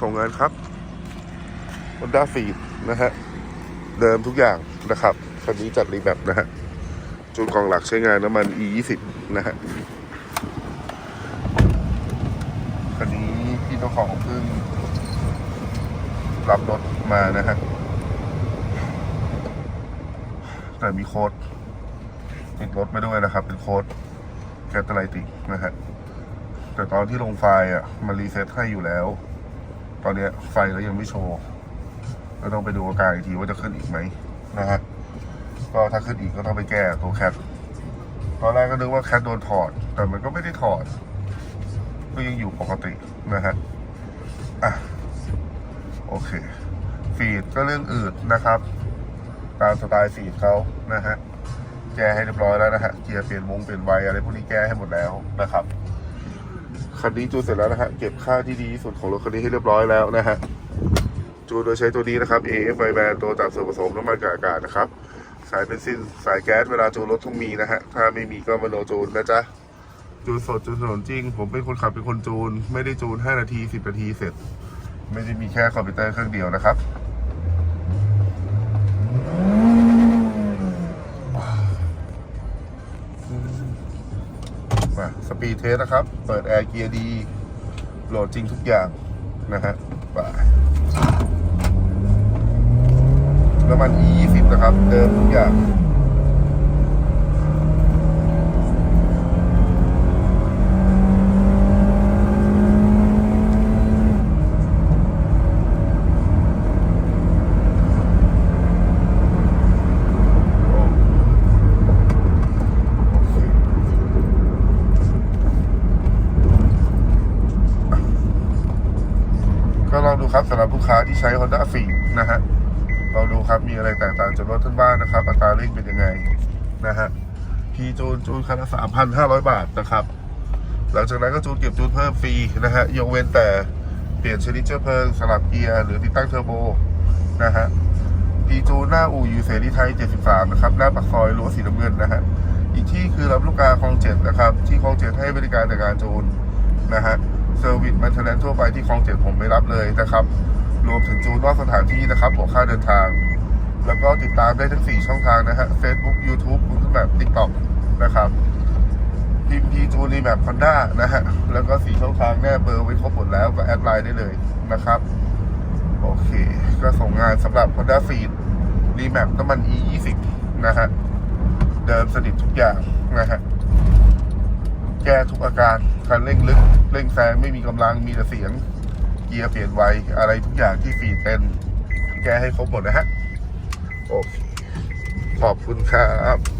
ส่งงานครับ Honda f e e d นะฮะ เดิมทุกอย่างนะครับ คันนี้จัดรีแบบนะฮะจูนกล่องหลักใช้งานน้ำมัน e 2 0นะฮะ คันนี้พี่เจ้าของเพิ่งรับรถมานะฮะ แต่มีโค้ดติดรถไม่ด้วยนะครับ เป็นโค้ดแคตไลติกนะฮะ แต่ตอนที่ลงไฟล์อะ มันรีเซ็ตให้อยู่แล้ว ตอนนี้ไฟแล้วยังไม่โชว์ ก็ต้องไปดูอาการอีกทีว่าจะขึ้นอีกไหมนะฮะก็ถ้าขึ้นอีกก็ต้องไปแก้ตัวแคทตอนแรกก็นึกว่าแคทโดนถอด แต่มันก็ไม่ได้ถอด ก็ยังอยู่ปกตินะฮะอะโอเค ฟีดก็เรื่องอื่นนะครับ ตามสไตล์ฟีดเขานะฮะแก้ให้เรียบร้อยแล้วนะฮะเกียร์เปลี่ยนวงเปลี่ยนไวอะไรพวกนี้แก้ให้หมดแล้วนะครับ คันนี้จูนเสร็จแล้วนะฮะเก็บค่าที่ดีที่สุดของรถคันนี้ให้เรียบร้อยแล้วนะฮะจูนโดยใช้ตัวนี้นะครับ AF i b a n ตัวจับส่วนผสมน้ำมันกับอากาศนะครับ สายเบนซินสายแก๊สเวลาจูนรถต้องมีนะฮะถ้าไม่มีก็มาโนจูนนะจ๊ะจูนสดจูนถนนจริง ผมเป็นคนขับเป็นคนจูน ไม่ได้จูน 5 นาที 10 นาทีเสร็จ ไม่ได้มีแค่คอมพิวเตอร์เครื่องเดียวนะครับ มาสปีดเทสนะครับ เปิดแอร์เกียร์ดี โหลดจริงทุกอย่างนะฮะไปน้ำมัน E 2 0 นะครับ เดิมทุกอย่าง ก็ลองดูครับสำหรับลูกค้าที่ใช้ Honda f e e d นะฮะลองดูครับมีอะไรแตกต่างจากรถท่านบ้านนะครับอัตราเร่งเป็นยังไงนะฮะพีจูนจูนคันละ3,500บาทนะครับ หลังจากนั้นก็จูนเก็บจูนเพิ่มฟรีนะฮะยกเว้นแต่เปลี่ยนชนิดเชื้อเพลิงสลับเกียร์หรือติดตั้งเทอร์โบนะฮะพีจูนหน้าอู่อยู่เสรีไทย 73 นะครับ หน้าปากซอยรั้วสีน้ำเงินนะฮะอีกที่คือรับลูกกาคลองเจ็ดนะครับ ที่คลองเจ็ดให้บริการในการจูนนะฮะ เซอร์วิสแมนเทนแนนทั่วไปที่คลองเจ็ดผมไม่รับเลยนะครับ รวมถึงจูนนอกสถานที่นะครับหัวค่าเดินทาง แล้วก็ติดตามได้ทั้ง 4 ช่องทางนะฮะ Facebook YouTube Google Map TikTok นะครับพิมพีจูนรีแมปคอนด้านะฮะ แล้วก็4ช่องทางแน่เบอร์ไว้ครบหมดแล้วก็แอดไลน์ได้เลยนะครับ โอเค ก็ส่งงานสำหรับ Honda f e e d รีแมปน้ำมัน E 2 0 นะฮะ เดิมสนิททุกอย่างนะฮะ แก้ทุกอาการคันเร่งลึก เร่งแซงไม่มีกำลังมีแต่เสียง เกียร์เปลี่ยนไว อะไรทุกอย่างที่ฟีดเป็น แก้ให้ครบหมดนะฮะโอเคขอบคุณครับ